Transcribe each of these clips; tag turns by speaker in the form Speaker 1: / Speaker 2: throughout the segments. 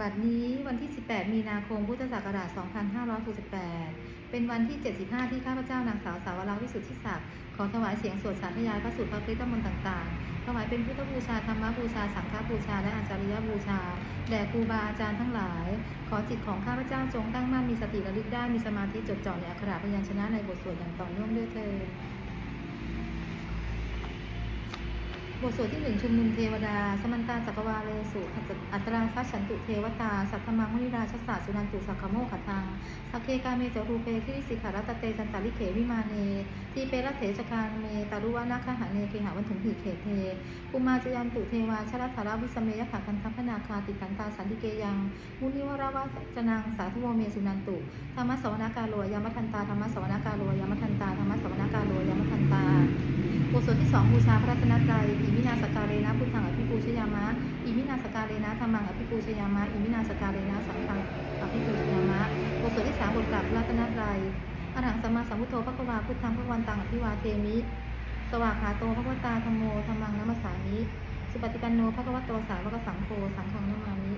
Speaker 1: บัดนี้วันที่ 18 มีนาคม พุทธศักราช 2568 เป็นวันที่ 75 ที่ข้าพเจ้านางสาวสาวราวิสุทธิศักดิ์ขอถวายเสียงสวดสาธยายพระสูตรพระคริสตมนต์ต่างๆ ถวายเป็นพุทธบูชาธรรมบูชา สังฆบูชา และอาจาริยบูชา แด่ครูบาอาจารย์ทั้งหลาย ขอจิตของข้าพเจ้าจงตั้งมั่นมีสติระลึกได้ มีสมาธิจดจ่อในอักขระพยัญชนะในบทสวดอย่างต่อเนื่องด้วยเถิด บทสวดที่หนึ่งชุมนุมเทวดา สมันตาจักรวาเลสุ อัตอัตราคัฉันตุเทวตา สัทธมังมุนิราชสาสุนันตุสักขโมขทังสักเคกาเมจรูเปทิริสิขารัตเตจันตาลิเขวิมาเน ทีเปรเถจคานเมตารุวานาคหาเนเคหาวันถุงผีเขเทปุมาจยันตุเทวาชรัตถาราวิสเมยขังคันทัพนาคาติกันตาสันติเกยังมุนิวราวาจนังสาธุโวเมสุนันตุธรรมสวนาการโลยามทันตาธรรมสวนาการโลยามทันตาธรรมสวนาการโลยามทันตา บทสวดที่สองบูชาพระรัตนตรัยอิมินาสการเรนะพุทธังอภิปูชยามะอิมินาสการเรนะธรรมังอภิปูชยามะอิมินาสการเรนะสังฆังอภิปูชยามะบทสวดที่สามบทกราบพระรัตนตรัยอรหังสัมมาสัมพุทโธพระกวาพุทธังพระวันตังอภิวาเทมิ สวากขาโตพระวตาธรรมโมธรรมังนัมสามิ สุปฏิปันโนพระกวตโตสาวกสังโฆสังฆังนามามิ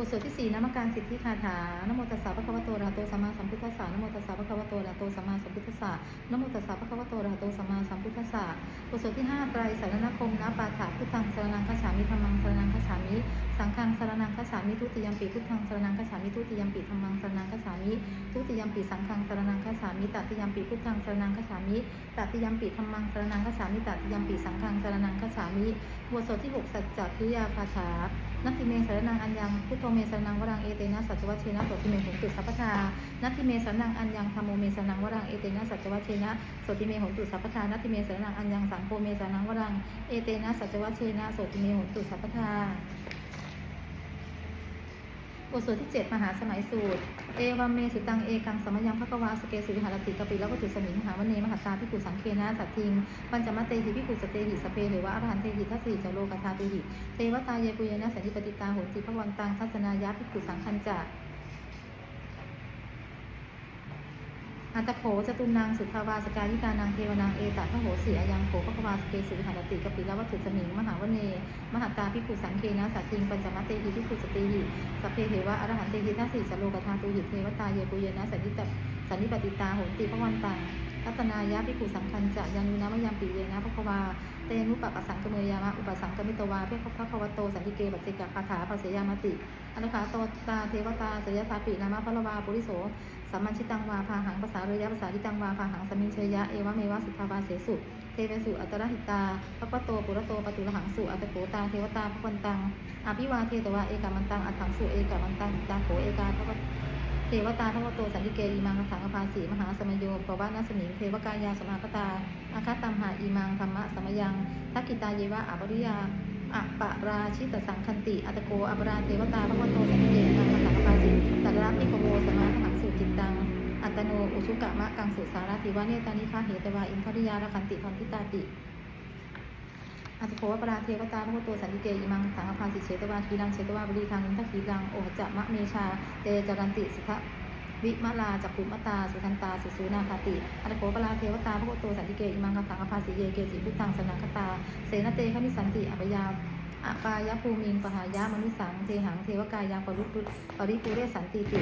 Speaker 1: บทสวดที่สี่นามการสิทธิคาถานโมตัสสะพระคะวะโตระหะโตสัมมาสัมพุทธัสสะนโมตัสสะพระคะวะโตระหะโตสัมมาสัมพุทธัสสะนโมตัสสะพระคะวะโตระหะโตสัมมาสัมพุทธัสสะบทสวดที่ห้าไตรสารณคมนะปาถะพุทธังสรนังคัจฉามิธรรมังสรนังคัจฉามิ สังฆังสรนังคัจฉามิทุติยมปีพุทธังสรนังคัจฉามิทุติยมปีธรรมังสรนังคัจฉามิทุติยมปีสังฆังสรนังคัจฉามิตติยมปีพุทธังสรนังคัจฉามิตติยมปีธรรมังสรนังคัจฉามิตติยมปีสังฆังสรนังคัจฉามิบทสวดที่หกสัจจคิริยาคาถานัตติเมสรนังอัญญังพุทโธเมสรนังวรังเอเตนะสัจวัชเชนะโสติเมหงตุสัพพทานัตติเมสรนังอัญญังธรรมโมเมสรนังวรังเอเตนะสัจวัชเชนะโสติเมหงตุสัพพทานัตติเมสรนังอัญญังสังโฆเมสรนังวรังเอเตนะสัจวัชเชนะโสติเมหงตุสัพพทา บทสวดที่ 7 มหาสมัยสูตร เอวัมเมสุตังเอกังสมยังพระกวาสเกสุวิหารติกปิแล้วก็จุสมิงหาวเนมหัตตาพิกุสังเคนะสัตทิงปัญจมาเตหิพิกุสเตหิสเปเหวะอรหันเตหิทัสสิจโลกธาตุหิเทวตาเยปุยนะสันติปติตาโหติพระวังตังทัศนายะพิกุสังคันจะ อัตตโขจตุนางสุทาวาสกายิกานางเทวนางเอตทะโหสีอายังโขพระวาสเกสุวิหารติกปิลวัตถุสมิงมหาวเน มหาตาพิภูสังเคนะสัตทิงปัญจมัตเตหิพิภูสติหิสัพเพเหวะอรหันเตหิทัสสิสโลกธาตุหิเทวตาเยปุยนะสันติตสันนิปติตาโหติพระวันตัง รัตนายะพิกุสังคัญจะยานุนะมยามปีเยนะพระควาเตนุปปะสังกเมยามะอุปสังกมิตวาเพื่อพระควโตสันติเกบัจเจกคาถาภาเสยามติอนุขาโตตาเทวตาสยตาปินามะพระวาปุริโสสัมมัญชิตังวาพาหังภาษาเรยะภาษาทิตังวาพาหังสมิงเชยะเอวะเมวะสุทาวาเสสุเทเวสุอัตระหิตาพระปโตปุระโตปตุระหังสุอัตโกตาเทวตาพระวันตังอภิวาเทตวะเอกามันตังอัตถังสุเอกามันตังตาโขเอกาพระ เทวตาพระวโตสันติเกอีมังคถังอภาสีมหาสมโยปวานาสมิงเทวกายาสมาคตาอาคาตัมหาอีมังธรรมะสมยังทักกิตาเยวะอาบริยาอัปปะราชิตสังคันติอัตโกอัปราเทวตาพระวโตสันติเกอีมังคถังอภาสีตัตระพิโกโวสมาถังสุจิตตังอัตโนอุชุกะมะกังสุสาราติวะเนตานิคาเหตวาอินทริยาระคันติพันธิตาติ อัตโขวปราเทวตาพระโตสันติเกอิมังสังฆพาสิเชตวาคีรังเชตวาบรีทางอินทกีรังโอหจะมะเมชาเตจารันติสุขวิมลาจักขุมตา สุทันตา สุสูนาคาติอัตโขปราเทวตาพระโตสันติเกอิมังสังฆพาสิเยเกจิพุทธังสนังคตา เสนเตขมิสันติอัปยาอปายภูมิงปหายามนุสังเทหังเทวกายังปรุปุปริปุเรสันติติ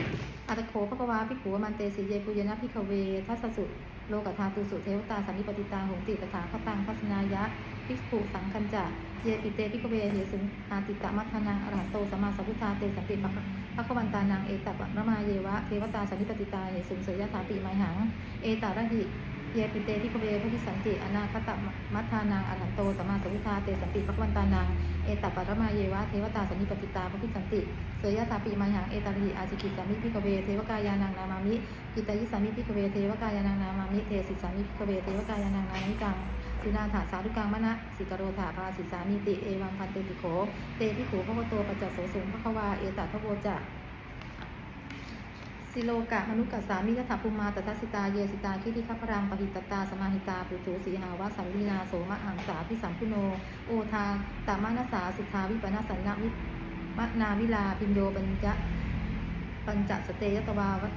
Speaker 1: อัตโขภควาภิกขุมันเตสิเยปุยนะพิกเวทัสสุ โลกธาตุสุเทวตาสันนิปติตาหงติตถาคตังพัสนายะภิกขุสังคัญจะเยปิเตภิกเวเหสุอาติตะมัทนาอรหัตโตสัมมาสัพพุทธาเตสันติปัคภควันตานังเอตัปะระมาเยวะเทวตาสันนิปติตาเหสุเสยถาปิไมหัง เอตาระหิ ยปิเตภิกเวพระพิสันติอนาคตะมัทธานังอรหันโตสัมมาสัมพุทธาเตสันติปัควันตานังเอตัปะรมาเยวะเทวตาสันนิปติตาพระพิสันติเสยถาปิไมหังเอตาระหิอาจิกิสามิภิกเวเทวกายานังนามามิกิตายิสามิภิกเวเทวกายานังนามามิเทสิสามิภิกเวเทวกายานังนามิกังสินาถาสาธุกังมณะสิกโรถาภาสิสามิติเอวังพันเตติโขเตพิโขพระโตปัจจโสสุงพระควาเอตทะโวจะ สิโลกะมนุกัสสามิยถาภูมาตทัสสิตาเยสิตาคิติคัพรังปหิตตาสมาหิตาปุถุสีหาวาสัมลีนาโสมะหังสาพิสัมพุโน โอทาตามานัสสาสุทาวิปนัสสนะวิมะนาวิลาพินโยปัญจะปัญจสเตยตวาวั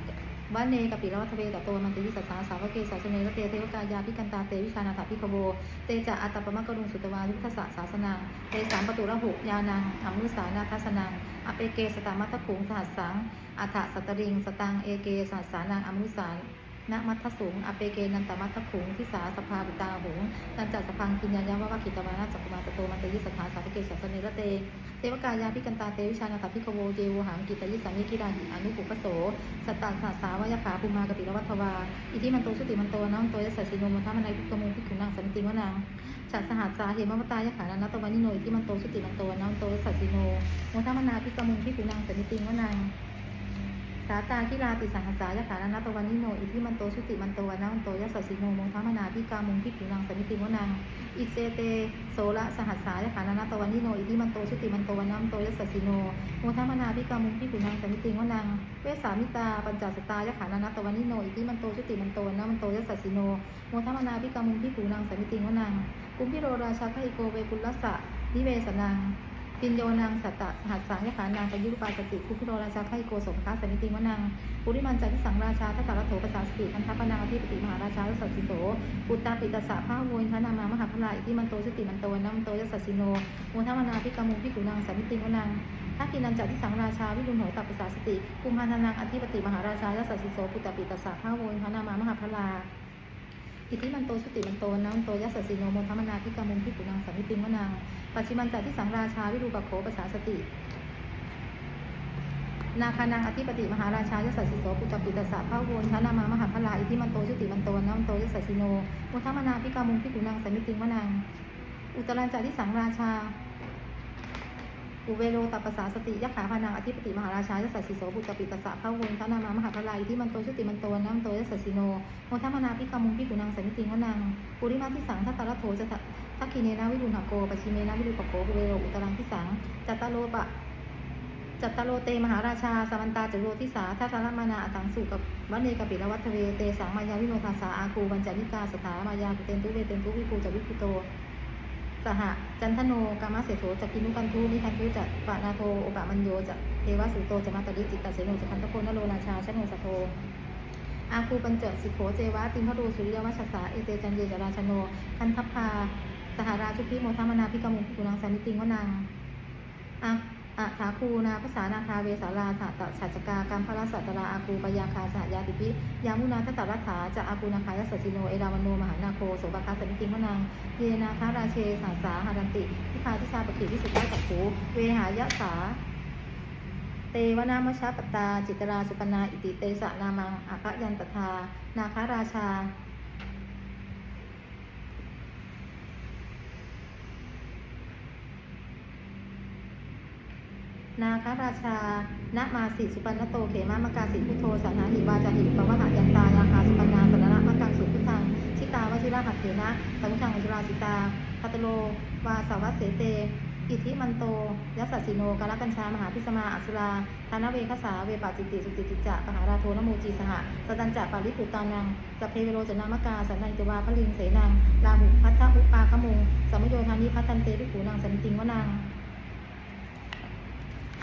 Speaker 1: วันเนกปิลวัทเวตโตมันติวิสัสาสาวเกสาสเนรเตเทวกายาพิกันตาเตวิชานาถาพิคโวเตจะอัตตปมะกรุงสุตวายุทธสสาสนังเตสามประตุระหุยานังธรรมุสานาทัสนัง อเปเกสตามัตถคุงสหัสสังอัฏฐสัตริง สตัง เอเกสหัสสานังอมุสาน ณมัทสุงอเปเกนันตมัทขุงทิสาสภาบุตาหงตันจัสพังคิญญายะวะวะคิตวานาจักกุมาตโตมันติวิสัทาสาวกเกสาสเนรเต เทวกายาพิกันตาเตวิชานาถาพิคโวเจวหังกิตยิสามิกิราหิอนุปุปโสสตตาสาสาวายขาภูมากติรวัตวา อิทิมันโตสุติมันโตน้อมโตยสัสสิโนมันทามันายพิกมุพิกุนางสันติวนังฉัตรสหัสสาเหมมตายขานานัตวานิโนอิทิมันโตสุติมันโตน้อมโตยสัสสิโนมันทามนาพิกมุพิกุนางสันติวนังาตาคิลาติสังหสายขานานัตวานิโนอิทิมันโตสุติมันโตวนามันโตยสัสสิโนมงทามนาพิกามุพิกุนางสันติวนังอิเซเตโสระสหัสสายขานานาตวันนิโน อิทิมันโตชุติมันโตวันน้ำโตยัสสิโนโมทัมนาพิกามุงพิกุนังสมิติงวนังเวสามิตาปัญจสตายขานานาตวันนิโน อิทิมันโตชุติมันโตวันน้ำโตยัสสิโนโมทัมนาพิกามุงพิกุนังสมิติงวนังกุมพิโรราชาไทโกเวกุลสะนิเวสนัง ปินโยนางสัตตะสหัสสายขานางปยุปาสติคุพิโรราชาไทโกสมคัสสมิติงวนังปุริมันจันทิสังราชาทัตตารัตโถปสาสติพันธปนาอธิปติมหาราชาทัสสิโสปุตตาปิตสสะพระโวยทนามามหาพลายที่มันโตสติมันโตนัมโตยัสสสิโนมูทมนาพิกามุพิกุนังสัมมิติงวนังทักกินันจัที่สังราชาวิรุณโหตัปปสาสติกุมภานานังอธิปติมหาราชายัสสิโสปุตตาปิตสสะพระโวยทนามามหาพลาอิทธิมันโตสติมันโตนัมโตยัสสสิโนโมทมนาพิกามุพิกุนังสนิติวนัง ปัจจิมันจัที่สังราชาวิรูปโขปสาสติ นาคานังอธิปติมหาราชายสสสิโสปุตตปิตสสะพระโวนทนามามหาพลาอิทิมันโตชุติมันโตนัมโตยสสสิโนมุทมนาพิกามุงพิกุนังสมิติงวนังอุตรัญจาทิสังราชาอุเวโรตัปปสาสติยะขาพานังอธิปติมหาราชายสสสิโสปุตตปิตสสะพระโวนทนามามหาพลาอิทิมันโตชุติมันโตนัมโตยสสสิโนมุทมนาพิกามุงพิกุนังสมิติงวนังปุริมาทิสังทัตตะโถจะ ทักขิเนนาวิรุณหโกปชิเมนาวิรุปโกเวโรอุตรังทิสังจัตตาโลปะจัตตโลเตมหาราชาสมันตาจโรทิสาทัตรมานาอัตังสุกับวันเนกปิลวัตเวเตสังมายาวิโนทาสาอาคูบัญจนิกาสถามายาเตนตุเวเตนตุวิภูจวิภูโตสหจันทโนกามะเสโถจักกินุกันทูนิคันทุจักปะนาโทโอบะมัญโยจักเทวสุโตจะมาตริจิตตเสโนจักคันตะโพนโลราชาชโนสโทอาคูปัญเจสิโขเจวะติมพโรสุริยวัชสาเอเตจันเยจราชโนคันทพา สหราชุพิโมทามนาพิกามุกุนังสานิติงวนังอะอะถาคูนาภาษานาคาเวสาราสาตฉัจกาการพระสัตตราอาคูปยาคาสหยาติปิยามุนาทัตตรัฐาจะอาคูนาคายสสิโนเอราวโนมหานาโคโสบคาสนิติงวนังเยนาคาราเชสาสาหารันติพิพาทิชาปกิวิสุทธาจักขูเวหายะสาเตวนามชาปตา จิตราสุปนา อิติเตสะนามังอาคยันตทา นาคาราชา นาคาราชาณมาสิสุปันนโต เขมามกาสิพุโธสันาหิวาจาหิปวะหายันตายาคาสุปันนาสนนะมะกังสุพุทธัง ชิตาวชิราหัตเถนะ สังฆังอุจราสิตาพัตโล วาสาวัสเสเต อิทิมันโตยัสสสิโนกาลกัญชามหาพิสมาอัสุราธานเวคสาเวปาจิตติสุจิติจะปหาราโทนโมจีสหะสตันจะปาริปุตานังสพเพเวโรจนามกาสันนันจวาพลิงเสนังลาหุพัทธอุปาคมุงสัมโยธานิพัทันเตปิขูนังสันติงวนัง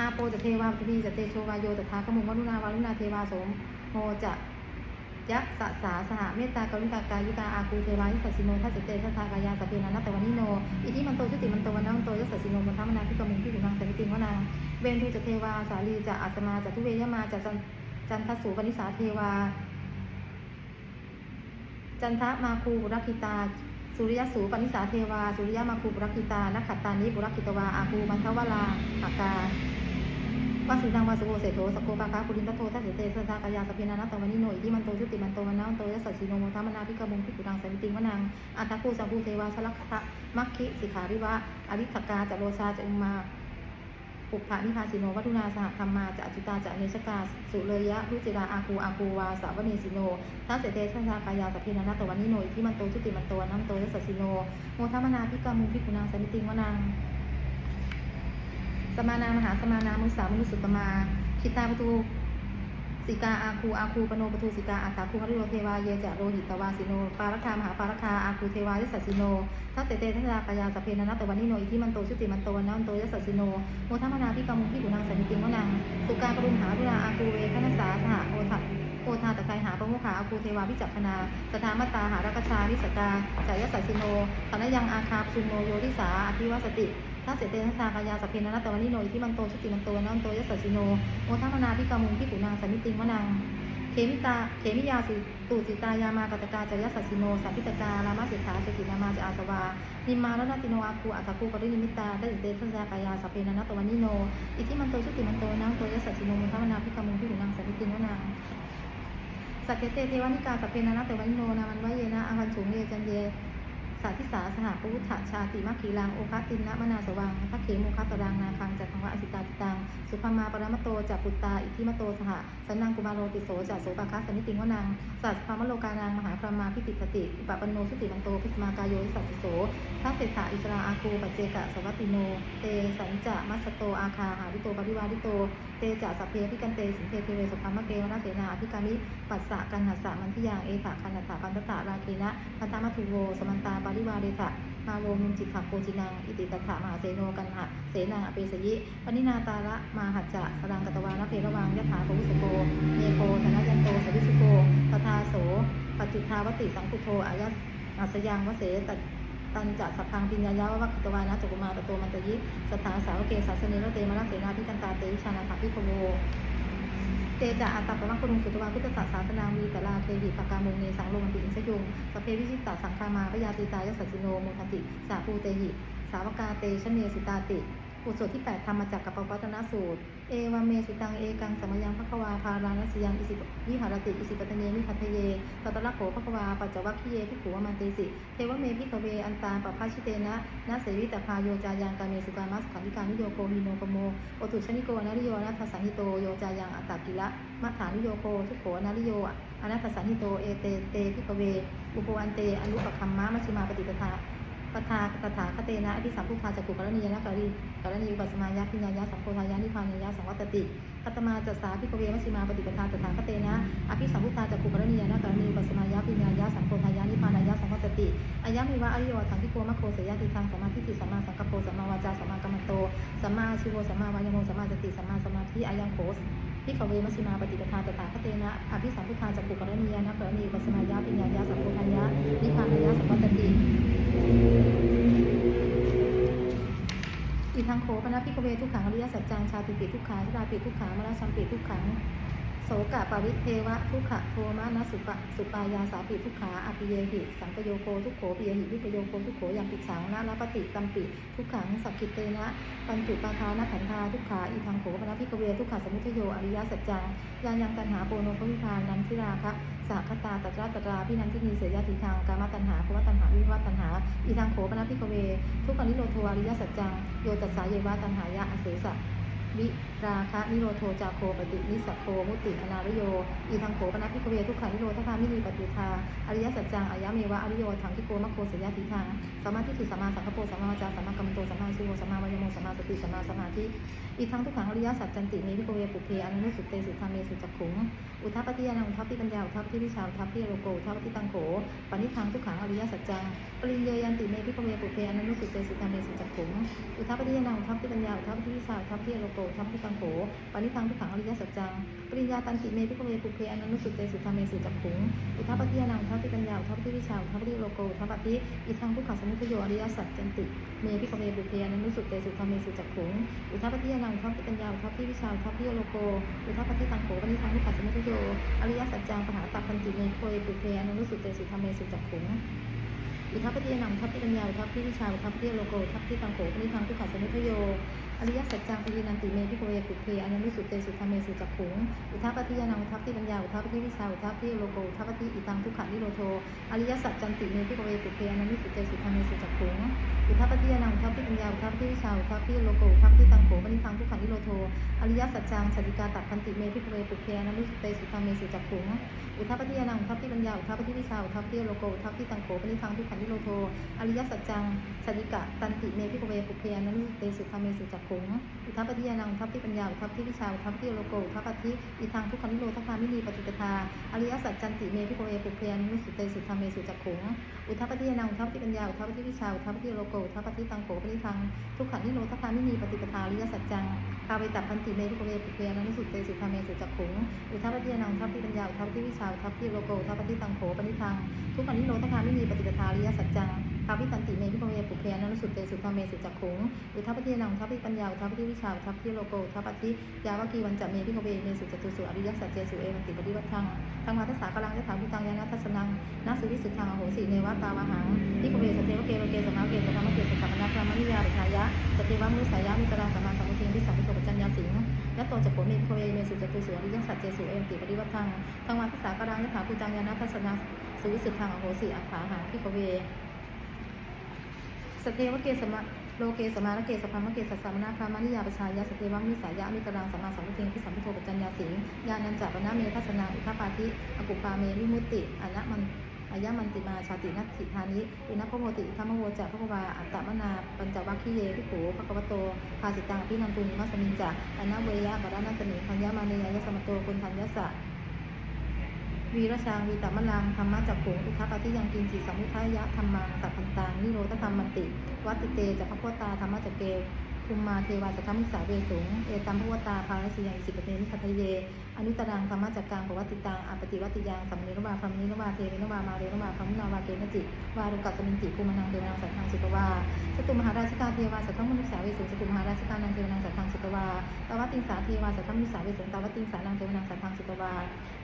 Speaker 1: อาโปจะเทวาปฏิจะเตโชวาโยตถาคมุงวรุณาวารุณาเทวาสมโมจะยักษสาสหเมตตากรุณากายุกาอาคูเทวายิสัสิโนทัสเตทัตถากายาสเพนันตวันิโน อิทิมันโตชุติมันโตวันนังโตยัสสสิโนมันทามนาพิกมุงพิกุนังสันติงวนังเวนทูจะเทวาสาลีจะอัสมาจะทุเวยมาจะจันจันทสูปนิสาเทวา จันทะมาคูบุรักขิตาสุริยสูปนิสาเทวา สุริยมาคูบุรักขิตานักขัตตานิบุรักขิตวาอาคูมันทวลาอากา วาสุนังวาสุโวเสโทสกโกปาคาปุรินทโททัสเสเตสทากายาสพเพนานัตตวันิโนอิทิมันโตชุติมันโตวันนังโตยัสสสิโนโมทามนาพิกมุงพิกุดังสันติงวนังอัตถคูสัมภูเทวาชลักขะมัคคิสิขาริวะอริทกาจโรชาจอุมาปุพพานิพาสิโนวัตุนาสหธรรมาจะอจุตาจะเนชกาสุเลยะรุจิราอาคูอาคูวาสาวเนสิโนทัสเสเตชะชากายาสพเพนานัตวันนิโนอิทิมันโตชุติมันโตวันนังโตยัสสสิโนโมทามนาพิกมุงพิกุนังสันติงวนัง สมานามหาสมานามุสามุสุตมาคิตาปตูสิกาอาคูอาคูปโนปตูสิกาอาคาคูหริโรเทวาเยจะโรหิตวาสิโน ปารคามหาปารคาอาคูเทวายิสัสสิโนทัสเตเตทัสากายาสเพนันตวันนิโนอิทิมันโตชุติมันโตวันนันโตยัสสสิโนโมทัมนาพิกามุพิกุนังสันติงวนังสุกากรุมหารุราอาคูเวคณสาสหโอทะโอทาตะไคหาประมุขาอาคูเทวาพิจักขณาสถามาตาหารักชาวิสกาจายสัสสิโนธนยังอาคาปุโนโยทิสาอภิวสติ ทัสเสเตทัสากายาสพเพนนัตตวานิโนอิทิมันโตชุติมันโตนันโตยัสสสิโนโมทัมนาพิกามุงพิปุนางสมิติงมะนังเขมิตาเขมิยาสุตูสิตายามากตกาจายสัสสิโนสัมพิตการามาเสขาสกินามาจอาสวานิมาลนติโนอาคูอัตคูกรินิมิตาได้เตทัสากายาสพเพนนัตตวานิโนอิทิมันโตชุติมันโตนันโตยัสสสิโนโมทัมนาพิกามุงพิปุนางสมิติงมะนังสักเกเตเทวานิกาสพเพนานาเตวันิโนนามันวะเยนะอาหันถุงเยจันเย สาธิสาสหปุถะชาติมัคคีลังโอคัสตินนะมนาสวังทักเขมุคัตตรังนาคังจัตถังวะอสิตาติตัง สุภมาปรมโตจัปุตตาอิทิมโตสหสันนังกุมารโรติโสจัโสปาคัสสนิติงวนังสัตพามโลกานางมหาพรมาพิติปติอุปปันโนสุติมันโตพิสมากายโยสัสสิโสทัสเศรษฐาอิสราอาคูปัจเจกะสวัติโน เตสัญจะมัสโตอาคาหาวิโตปริวาริโต เตจะสัพเพพิกันเตสินเทเทเวสุภามะเกวนาเสนาอภิกามิปัสสะกันหัสสะมันทิยังเอถะคันหัสสะปันตตะราเคนะพันธมัทุโวสมันตาาริวาเรถะมาโวมุนจิตถะโกจินังอิติตถะมหาเสโนกันหะเสนาอเปสยิปนินาตาระมาหัจจะสรังกตวานเพระวังยถาภวุสโกเมโกธนยันโตสวิสุโกปทาโสปจุทาวติสังคุโทอายัสอัสยังวเสตตันจะสัพพังปิญญายาวะคตวานะจุกุมาตโตมันตยิสถาสาวเกศาสเนรเตมะระเสนาพิกันตาเตวิชานาภพิโคโว เตจะอัตตปะวังคุรุงสุตวาพุทธศาสาสนาวีตลาเทวีปากามุงเนสังโลมันติอินสยงสเพวิชิตตาสังคามาพยาติตายสัสิโนโมทติ สาภูเตหิ สาวกาเตชเนสิตาติ อุสวดที่ 8ทำมาจากกัปปวัตนสูตร เอวามเมสุตัง เอกังสมยังพภควาพารานัสยัง อิสิวิหารติ อิสิปตเนมิพัทเยตัตระโขภควา ปัจจวัคคีเยพิขุวมันเตสิ เทวเมพิกเว อันตาปภาชิเตนะนาเสวิตพาโยจายังกาเมสุกามัสขันธิการนิโยโกหิโนกโม โอตุชนิโกนาริโยนาทสังหิโต โยจายังอัตตกิละมัฐานิโยโกทุกโขนาริโยอนัตสังหิโต เอเต เตพิกเว อุปวันเต อนุปคัมมะมัชิมาปฏิปทา ปทาตถาคเตนะอภิสัมพุทธาจักขุกรณียนะกริกรณีอุปสมายะพิญญายะสัมโพธายะนิพพานายะสังวัตติคัตมาจัสสาพิกเวมัชิมาปฏิปทาตถาคเตนะอภิสัมพุทธาจักขุกรณียนะกรณีอุปสมายะพิญญายะสัมโพธายะนิพพานายะสังวัตติอายะมิวะอริยถังทิโกมะโคเสยะติทางสัมมาทิฏฐิสัมมาสังกัปโปสัมมาวาจาสัมมากัมมันโตสัมมาอาชิโวสัมมาวายโมสัมมาสติสัมมาสมาธิอายังโคส พิขเวมัชิมาปฏิปทาตถาคเตนะอภิสัมพุทธาจักขุกรณียนะกรณีอุปสมายะปิญญายะสัมโพธายะนิพพานายะสัมปัตติอีทางโคปนะพิกเวทุกขังอริยสัจจังชาติปิทุกขาชราปิทุกขามราชัมปิทุกขัง โสกะปริเทวะทุกขะโทมานะสุปะสุปายาสาปิทุกขาอภิเยหิ สังกโยโกทุกโขปิยหิวิปโยโกทุกโขยังปิสังนานาปฏิตัมปิทุกขังสักกิเตนะปัญจุปาทานะขันธาทุกขาอีทางโขปนะพิกเวทุกขสมุทโยอริยสัจจังยังยังตันหาโปโนภวิพานนันทิราคะสาคตาตัตระตัตราพินันทินีเสยยะติทางกามตันหาภวตันหาวิภวตันหาอีทางโขปนะพิกเว ทุกขนิโรโทอริยสัจจังโยตัสสาเยวะตันหายะอเสสะ วิราคะนิโรโทจาโคปฏินิสัโคมุติอนารโยอีทังโขปนัพิกเวทุกขานิโรธคามินีปฏิทาอริยสัจจังอายะเมวะอริโยถังทิโกมะโคสยะทิทางสัมมาทิฏฐิสัมมาสังกปโปสัมมาวจาสัมมากัมมันโตสัมมาชิโวสัมมาวายโมสัมมาสติสัมมาสมาธิอีทังทุกขังอริยสัจจันติเมพิกเวปุเพอนุนุสุเตสุธรรมเมสุจักขุงอุทัปปฏิยานังอุทัปปิปัญญาอุทัปปิวิชาอุทัปปิโลโกอุทัปปิตังโขปณิทังทุกขังอริยสัจจังปริญเยยันติเมพิกเวปุเพอนุนุสุเตสุธรรมเมสุจักขุงอุทัปปฏิยานังอุทัปปิปัญญาอุทัปปิวิชาอุทัปปิโลโกอุทัปปิตังโขปณิทังทุกขังอริยสัจจัง ปริญญาตันติเมพิกเวปุเพอนันุสุเตสุธรรมเมสุจักขุง อุทัปปฏิยานังทัปปิปัญญาอุทัปปิวิชาอุทัปปิโลโกอุทัปปิอิทังทุกขังสมุทโยอริยสัจจันติ เมพิกเวปุเพอนันุสุเตสุธรรมเมสุจักขุง อุทัปปฏิยานังทัปปิปัญญาอุทัปปิวิชาอุทัปปิโลโก อุทัปปิตังโขปณิทังทุกขังสมุทโยอริยสัจจังปหาตัปปันติเมพิกเวปุเพอนันุสุเตสุธรรมเมสุจักขุงอุทัปปฏิยานังทัปปิปัญญาอุทัปปิวิชาอุทัปปิโลโกอุทัปปิตังโขปณิทังทุกขังสมุทโย อริยสัจจังปรินันติเมพิโกเยปุเพอนันนุสุเตสุธรรมเมสุจักขุงอุทัปปฏิยานังอุทัปปิปัญญาอุทัปปิวิชาอุทัปปิโลโกอุทัปปิอิตังทุกขังนิโรโทอริยสัจจันติเมพิโกเยปุเพอนันนุสุเตสุธรรมเมสุจักขุงอุทัปปฏิยานังอุทัปปิปัญญาอุทัปปิวิชาอุทัปปิโลโกอุทัปปิตังโขปนิทังทุกขังนิโรโทอริยสัจจังสติกาตัพันติเมพิโกเยปุเพอนันนุสุเตสุธรรมเมสุจักขุงอุทัปปฏิยานังอุทัปปิปัญญาอุทัปปิวิชาอุทัปปิโลโกอุทัปปิตังโขปนิทังทุกขังนิโรโทอริยสัจจังสติกะตันติเมพิโกเวปุเพอนันนุสุเตสุธรรมเมสุจักขุงอุทัปปฏิยานังอุทัปติปัญญาอุทัปติวิชาอุทัปติโลโกอุทัปปฏิอีทางทุกขานิโรธคามินีปฏิปทาอริยสัจจันติเมพิโกเอปุเพนุสุเตสุธรรมเมสุจักขงอุทัปปฏิยานังอุทัปติปัญญาอุทัปติวิชาอุทัปติโลโกอุทัปติตังโขปฏิทางทุกขานิโรธคามินีปฏิปทาอริยสัจจังคาเวตัพันติเมพิโกเอปุเพนุสุเตสุธรรมเมสุจักขงอุทัปปฏิยานังอุทัปติปัญญาอุทัปติวิชาอุทัปติโลโกอุทัปติตังโขปฏิทางทุกขานิโรธคามินีปฏิปทาอริยสัจจัง ท้าวิตันติเมพิโกเยปุเพนันสุตเตสุธรรมเมสุจักขุงอุทัปปฏิยนังทัปปฏิปัญญาอุทัปปฏิวิชาอุทัปปฏิโลโกทัปปฏิยาวกีวันจะเมพิโกเวเมสุจตุสุอริยสัจเจสุเอวันติปฏิวัตังทังมาทัสสากลังยะถาพุตังยานัทัสนังนาสุวิสุทังอโหสิเนวตาวหังพิโกเวสเทวเกโลเกสมาเกสธรรมเกสสัพพนาพรามนิยาปิชายะสเทวมุสายามิตราสมาสัมมุทิงทิสัมพุทโธปัจจัญญาสิงยะโตจักโขเมพิโกเวเมสุจตุสุอริยสัจเจสุเอวันติปฏิวัตังทังมาทัสสากลังยะถาพุตังยานัทัสนังสุวิสุทังอโหสิอัฏฐาหังพิโกเว สเทวเกสมะโลเกสมาและเกสพัมะเกสสัมนาคามานิยาประชายะสเทวมิสายะมิตรังสัมมาสัมพุทเทงพิสัมพุทโธปัจจัญญาสิงญาณัญจปนะเมทัสนาอุทปาทิอกุปาเมวิมุตติอนะมันอายะมันติมาชาตินัตถิธานิอุณพโมติธรรมโวจะพระกวาอัตตมนาปัญจวัคคีเยพิโขภควโตภาสิตังพินันตุนิมัสมินจะอนะเวยะปะระนัสมิคัญญามานยยะสมโตกุณทัญญสะ วีรชางวีตมลังธรรมะจักขงอุทปาทิยังกินจิสมุทายะธรรมังสัพพันตังนิโรธธรรมมันติ วัตติเตจะพระโคตาธรรมะจักเกภูมิมาเทวาสคัมมิสาเวสุงเอตัมพวตาภารสิยังอิสิปเทนิคัทเย อนุตรังธรรมะจักกังปวัติตังอปฏิวัติยังสัมเนรวาพรมนิรวาเทวินวามาเรนวาพรมนาวาเกนจิวารุกัสมินติภูมินังเทวนังสัทธังสุตวาสตุมหาราชกาเทวาสัทธมนุษยาเวสุงสตุมหาราชกานังเทวนัง ตวาตวัตติงสาเทวาสัทธรรมนุสาเวสุนตวัตติงสานังเทวนังสัทธังสุตวา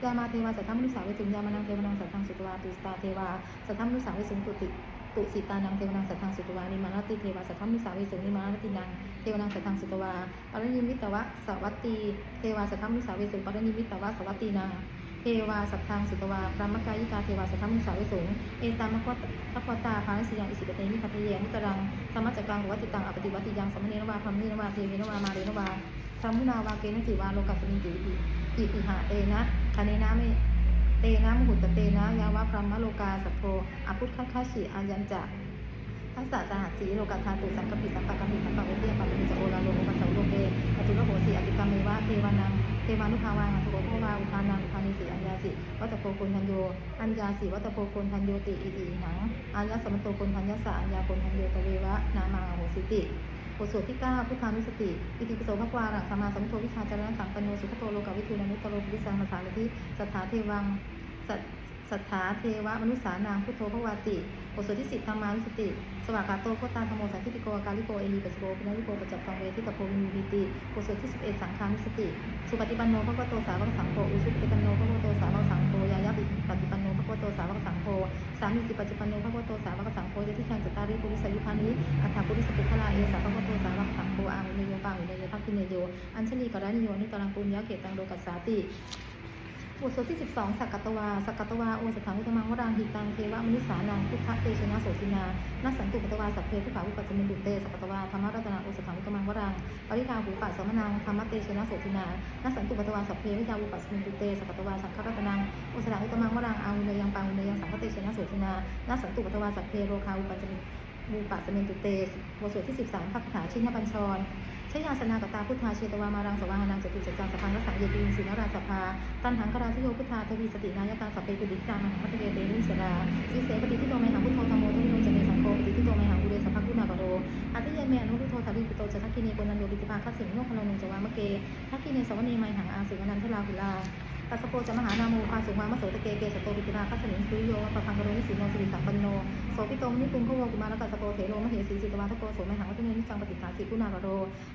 Speaker 1: ยามาเทวาสัทธรรมนุสาเวสุญยามานังเทวนังสัทธังสุตวาตุสตาเทวาสัทธรรมนุสาเวสุงตุติตุสิตานังเทวนังสัทธังสุตวานิมานติเทวาสัทธัมนุสาวิสุนิมานตินังเทวนังสัทธังสุตวาปรณิมิตวะสวัตตีเทวาสัทธัมนุสาวิสุปรณิมิตวะสวัตตีนา เทวาสัทธังสุตวาพระมกายิกาเทวาสัทธัมมิสาวิสุงเอตามควตะควตาภารสิยังอิสิกเตนิคัตเยมุตรังธรรมจักกังวัติตังอปฏิวัติยังสมเนรวาพรหมนิรวาเทวินวามาเรนวาธรรมุนาวาเกนจิวาโลกัสมินติอิอิติหะเตนะคเนนะเมเตนะมหุตเตนะยาวะพรมโลกาสัพโพอภุตคัคคาชิอายัญจะทัสสะสหัสสีโลกัทาตุสังกปิสัมปะกัมปิสัมปะเวเทียปัปปิจโอลาโลมัสสโลเกปตุระโหสีอติกรรมเมวะเทวานัง เทวานุภาวังอตุโรโภวาอุทานังอุทานิสีอัญญาสิ วัตโพโกนทันโย อัญญาสิ วัตโพโกนทันโยติอิติหังอัญญาสมโตโกนทัญญาสะอัญญาโกนทันโยตเววะ นามาโหสิติบทสวดที่ 9 พุทธานุสติ อิติปิโสภควาหลังสมาสมพุทโธวิชาจารณะสังปันโนสุขโตโลกาวิทูนานุตตโรวิสังมาสารทิสัทธาเทวังสั สัทธาเทวมนุษสานางพุทโธพระวาติบทสวดที่สิบธรรมานุสติ สวากาโตโคตาธรรมโมสันทิติโกอาการิโกเอหิปัสโกปินาริโกปัจจัตตังเวทิตโพวินิติบทสวดที่สิบเอ็ดสังฆานุสติ สุปฏิปันโนพระวโตสาวกสังโฆอุชุปฏิปันโนพระวโตสาวกสังโฆยายาปิปฏิปันโนพระวโตสาวกสังโฆสามีสิปฏิปันโนพระวโตสาวกสังโฆยะทิชังจตาริปุริสยุคานิอัฏฐปุริสปุคลาเอสาพระวโตสาวกสังโฆอาหุเนโยปังหุเนโยทักขิเนโยอัญชลีกรณิโยนิตรังปุญญาเกตังโลกัสสาติ บทสวดที่ 12 สักกัตวา สักกัตวา โอสถังอุตมังวรังหิตัง เทวมนุสานัง พุทธเตชนะโสตินานัสสันตุกัตวา สัพเพทุขาอุปัจจมินดุเต สักกัตวา ธรรมรัตนาโอสถังอุตมังวรังปริทาหูปัสสมนัง ธรรมเตชนะโสตินานัสสันตุกัตวา สัพเพวิทาอุปัสสมินดุเต สักกัตวา สังฆรัตนัง โอสถังอุตมังวรังอาวุเนยังปังอุเนยังสังฆเตชนะโสตินานัสสันตุกัตวา สัพเพโรคาอุปัจจมินมูปัสสมินตุเตบทสวดที่ 13พักถาชินปัญชร ชยาสนากตาพุทธาเชตวามารังสวาหานังจตุจัจังสพังรัสังเยตินสีนราสภา ตันหังกราชโยพุทธาทวีสตินายการสัพเพกุดิกามหังมัตเวเตนิสราสิเสปฏิทิโตไมหังพุทโธธรรมโอทวิโนจเนสังโฆปฏิทิโตไมหังอุเรสภกุณากโรอัติเยเมอนุพุทโธทาริปุโตจะทักกิเนโกนันโยปิติภาคัสสิงโนคโนนงจวามะเกทักกิเนสวเนไมหังอาสิวนันทลาหุลา ตัสสโปจะมหานาโมภาสุมามะโสตะเกเกสโตปิติมาคัสสนิสุริโยปะพังกโรนิสีโนสิริสัมปันโนโสปิโตมนิปุงขโวกุมารกัสสโปเถโรมเหสีสิตวาทโกโสมหังวัตเนนิจังปฏิฐาสิกุณากโร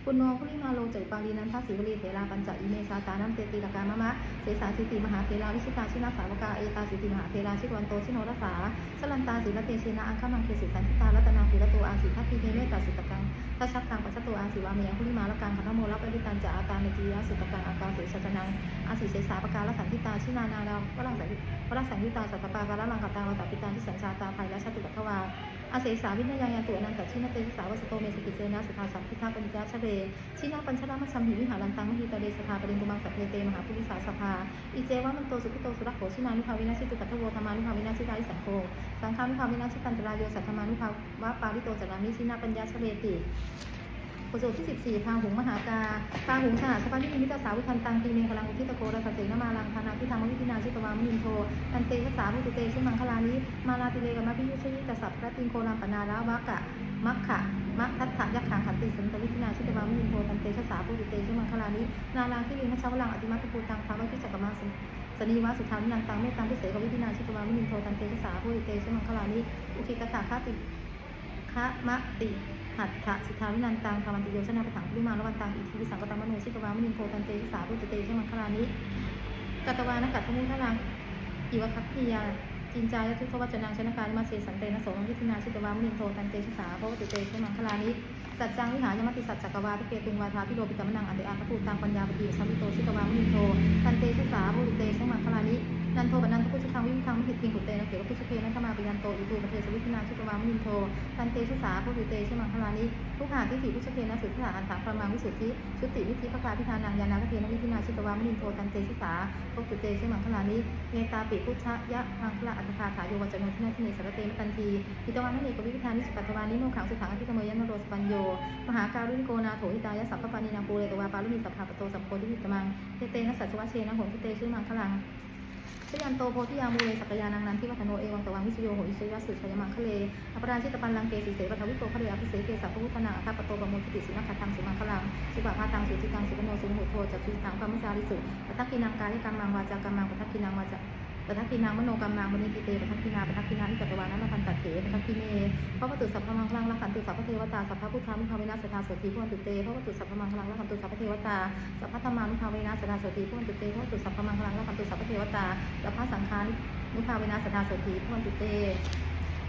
Speaker 1: ปุณโนภุริมาโลจตุปาลีนันทสิวลีเถราปัญจอิเมชาตานัมเตติลกามะมะเสสาสิติมหาเทราวิชิตาชินาสาวกาเอตาสิติมหาเทราชิวันโตชิโนรสาสลันตาศิลเตชินาอังคมังเคสิสันติตารัตนาภูรโตอาสิทัพพิเทเมตาสิตกังทัชชักตังปัสสโตอาสิวาเมียงภุริมาลกังคันโมรับปริตันจาอาการเมจียสุตกังอาการเสชตนังอาสิเสสาปการสันติตาชินานาดาววรังสันติวรังสันติตาสัตตปาการลังกัตตังวตาปิตันที่สัญชาตาภัยและชาตุกัตถวาอาเสสาวินยายาตุอนันตชินเตสาวสโตเมสกิเจนะสุทาสัมพิทาปัญญาชเรชินาปัญชรามัชัมหิวิหารันตังมหิตาเดสภาปรินตุมังสัพเพเตมหาภูริสาสภาอิเจวะมันโตสุขิโตสุรักโขชินานุภาวินาชิตุกัตถโวธรรมานุภาวินาชิตาอิสังโฆสังฆานุภาวินาชิตันจรายโยสัทธมานุภาวะปาริโตจารามิชินาปัญญาชเรติ บทสวดที่ 14พาหุงมหากาพาหุงสหสภาที่มีมิตรสาวิทันตังตีเมพลังอุทิตโกรัสเสนมาลังธานาพิธามวิธินาชิตวามนินโทตันเตชะสาภูตุเตชิมังคลานิมาลาติเลกัมพิยุชยิตสัพพะติงโคลัมปนาลาวะกะมัคคะมัคทัตถะยักขังขันติสันตวิธินาชิตวามนินโทตันเตชะสาภูตุเตชิมังคลานินาลังที่ลิงมัชวลังอติมัตตภูตังภาวะพิจักรมาสสนีวะสุทานินันตังเมตังพิเศษกวิธินาชิตวามนินโทตันเตชะสาภูตุเตชิมังคลานิอุคิตถาคติคะมะติ หัตถะสิทธาวินันตังธรรมันติโยชนะปะถังพุริมาลวันตังอิทธิวิสังกตังมโนชิตวามินินโทตันเตชิสาพุตเตชมังคลานิกัตวานะกัตถมุทลังอิวคัคคียาจินจายทุกขวัจนังชนะการมาเสสันเตนะโสมวิทินาชิตวามินินโทตันเตชสาพุตเตชมังคลานิสัจจังวิหารยมติสัจจกวาทิเกตุงวาทาพิโรปิตมนังอันเตอาคภูตังปัญญาปฏิสัมพิโตชิตวามินินโทตันเตชสาพุตเตชมังคลานิ นันโทปนันทพุชธังวิวิทังวิหิตทิงกุเตนะเขวพุชเพนันธมาปิยันโตอิตูปเทสวิทินาชิตวามินโทตันเตชะสาภูริเตชมังคลานิทุกหาทิฏฐิพุชเพนะสุทธิาอันถาประมาวิสุทธิชุติวิธิพระคาพิธานังยานาคเทนวิธินาชิตวามินโทตันเตชะสาภูริเตชมังคลานิเมตาปิพุชะยะมังคละอัตถาถาโยวจโนทินาทิเนสารเตมตันทีอิตวันนั่นเอกวิพิธานิสุปัตวานิโนขังสุขังอภิกรรมยันโรสปัญโยมหาการุณโกนาโถหิตายะสัพพปานินาปูเรตวาปาลุมิสัพพะปโตสัพโพธิวิตมังเตเตนะสัจวะเชนะโหนทิเตชะมังคลัง ชยันโตโพธิยามูเลสักยานังนันทิวัฒโนเอวังตวังวิสโยโหอิชยสุชยมังคะเลอปราชิตปันลังเกสีเสปัทวิโตคะเลอภิเสเกสัพพุทธนาอัคปโตปโมทิติสุนัขตังสุมังคลังสุปะพาตังสุจิตังสุปโนสุโหโทจับสุตังพระมุจาริสุปัทักกินังกายกรรมังวาจากรรมังปัทักกินังวาจา ปัทักทินางมโนกรรมังมณีกิเตปัทักทินาปัทักทินานิจัตวานันพันตัดเถปัทักทิเมพระวตุสัพพมังคลังละขันตุสัพพเทวตาสัพพพุทธามุขเวนัสธาโสตีพวนตุเตพระวตุสัพพมังคลังละขันตุสัพพเทวตาสัพพธรรมานุภาเวนัสธาโสตีพวนตุเตพระวตุสัพพมังคลังละขันตุสัพพเทวตาสัพพสังฆานุภาเวนัสธาโสตีพวนตุเต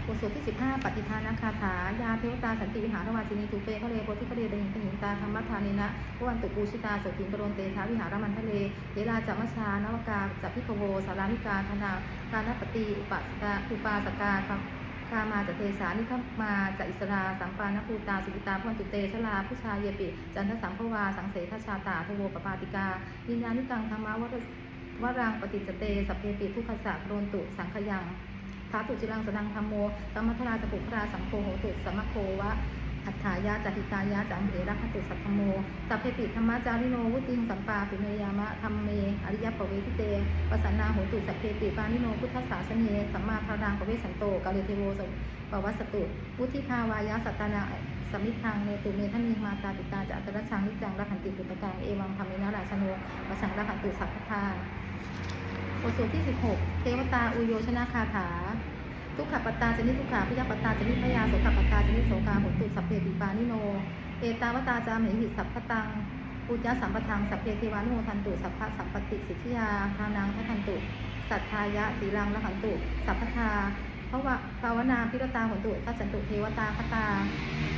Speaker 1: บทสวดที่ 15 ปฏิทานาคาถายาเทวตาสันติวิหารวาสินีตุเปคะเลโพธิคเลเดหิงตหิงตาธรรมทานินะพวันตุปูชิตาโสติงกรนเตทาวิหารมันทะเล เยลาจัมมชานวกาจัพิคโวสารานิกาธนาการนปฏิอุปสกาอุปาสกาครับคามาจะเทสานิคมาจะอิสราสัมปานภูตาสุกิตาพวันตุเตชลาผู้ชายเยปิ จันทสัมภวา สังเสทชาตาทโวปปาติกาวิญญาณิกังธรรมวัตวรังปฏิจเตสัพเพปิทุกขสักโรนตุสังขยัง ทาตุจิรังสนังธรรมโมตัมมัทราสปุคราสังโฆโหตุสัมโควะอัฏฐายาจติตายาจัมเหรัคตุสัพพโม สัพเพปิธรรมจาริโนวุติงสัมปาปิเมยามะธรรมเม อริยปเวทิเตปสันนาโหตุสัพเพปิปานิโนพุทธศาสเนสัมมาทารังปเวสันโตกาเลเทโวสปวัสสตุวุธิภาวายาสัตตนาสมิทังเนตุเมทันิมาตาปิตาจะอัตระชังนิจังรัขันติปุตตะกังเอวังธรรมินาราชโนวสังรัขันตุสัพพทาบทสวดที่ 16 เทวตาอุโยชนะคาถา ทุกขปัตตาชนิดทุกขาพยาปัตตาชนิดพยาโสขปัตตาชนิดโสกาหุตุสัพเพปิปานิโน เอตาวตาจามหิหิสัพพตังปุญญสัมปทังสัพเพเทวานุโมทันตุสัพพะสัมปติสิทธิยาทานังทัทันตุ สัทธายะสีลังละขันตุ สัพพทา พราะว่าภาวนาพิรตาหุตุทัจจันตุเทวตาคตา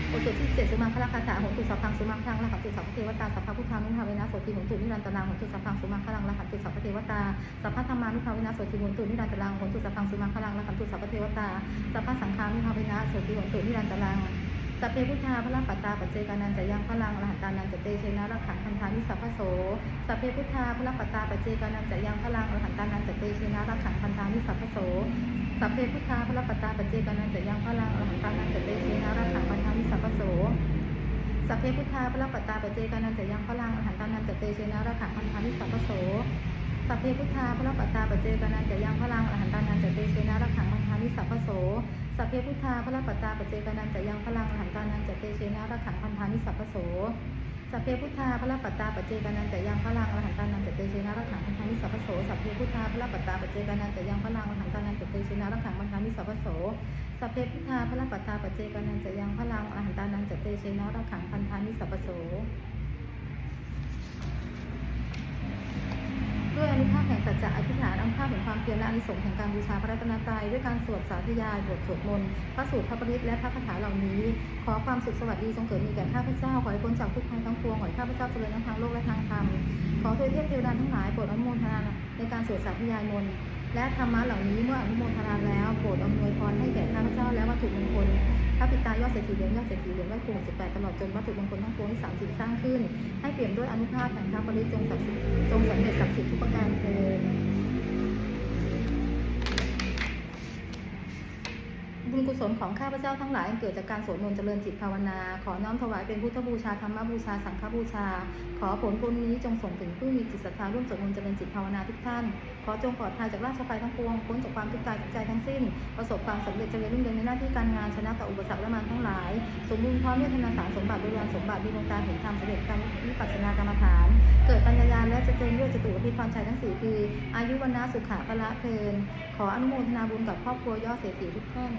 Speaker 1: โอสุที่เจ็ดสุมังคลคาถาหุตุสัพพังสุมังคลังรหันตุสัพพเทวตาสัพพะพุทธานุภาเวนะโสติหุตุนิรันตรังหุตุสัพพังสุมังคลังรหันตุสัพพเทวตาสัพพะธรรมานุภาเวนะโสติหุตุนิรันตรังหุตุสัพพังสุมังคลังรหันตุสัพพเทวตาสัพพะสังฆานุภาเวนะโสติหุตุนิรันตรัง สัพเพพุทธาพระปัตตาปัจเจกานันจะยังพลังอรหันตานันจะเตเชนะรักขังพันธานิสัพพโสสัพเพพุทธาพระปัตตาปัจเจกานันจะยังพลังอรหันตานันจะเตเชนะรักขังพันธานิสัพพโสสัพเพพุทธาพระปัตตาปัจเจกานันจะยังพลังอรหันตานันจะเตเชนะรักขังพันธานิสัพพโสสัพเพพุทธาพระปัตตาปัจเจกานันจะยังพลังอรหันตานันจะเตเชนะรักขังพันธานิสัพพโสสัพเพพุทธาพระปัตตาปัจเจกานันจะยังพลังอรหันตานันจะเตเชนะรักขังพันธานิสัพพโส สัพเพพุทธาพระปัตตาปเจกานันจะยังพลังอรหันตานันจะเตเชนะรักขังพันธานิสัพพโสสัพเพพุทธาพระปัตตาปเจกานันจะยังพลังอรหันตานันจะเตเชนะรักขังพันธานิสัพพโสสัพเพพุทธาพระปัตตาปเจกานันจะยังพลังอรหันตานันจะเตเชนะรักขังพันธานิสัพพโสสัพเพพุทธาพระปัตตาปเจกานันจะยังพลังอรหันตานันจะเตเชนะรักขังพันธานิสัพพโส ด้วยอนุภาพแห่งสัจจะอธิษฐานอนุภาพแห่งความเพียรและอนิสงส์แห่งการบูชาพระรัตนตรัยด้วยการสวดสาธยายบทสวดมนต์พระสูตรพระปริตและพระคาถาเหล่านี้ ขอความสุขสวัสดีจงเกิดมีแก่ข้าพเจ้าขอให้พ้นจากทุกภัยทั้งปวงขอให้ข้าพเจ้าเจริญทั้งทางโลกและทางธรรมขอเทวเทพเทวดาทั้งหลายโปรดอนุโมทนาในการสวดสาธยายมนต์และธรรมะเหล่านี้เมื่ออนุโมทนาแล้วโปรดอำนวยพรให้แก่ข้าพเจ้าและวัตถุมงายอดเศรษฐีเหรียญยอดเศรษฐีเหรียญไหว้ครูสิบแปดตลอดจนวัตถุมงคลทั้งปวงที่สามสิบสร้างขึ้น ให้เปลี่ยนด้วยอนุภาพแห่งพระปริจงศักดิ์สิทธิ์จงสำเร็จศักดิ์สิทธิ์ทุกประการเทอ บุญกุศลของข้าพเจ้าทั้งหลายเกิดจากการสวดมนต์เจริญจิตภาวนา ขอน้อมถวายเป็นพุทธบูชาธรรมบูชาสังฆบูชา ขอผลบุญนี้จงส่งถึงผู้มีจิตศรัทธาร่วมสวดมนต์เจริญจิตภาวนาทุกท่าน ขอจงปลอดภัยจากราชภัยทั้งปวงพ้นจากความทุกข์กายทุกใจทั้งสิ้น ประสบความสำเร็จเจริญรุ่งเรืองในหน้าที่การงานชนะต่ออุปสรรคและมารทั้งหลาย สมบูรณ์พร้อมด้วยธนาสารสมบัติบริวารสมบัติมีดวงตาเห็นธรรมสำเร็จการวิปัสสนากรรมฐาน เกิดปัญญายาณและจะเจริญด้วยจตุรพิพรชัยทั้งสี่คือ อายุวันนาสุขะพละเพลินขออนุโมทนาบุญกับครอบครัวยอดเศรษฐีทุกท่าน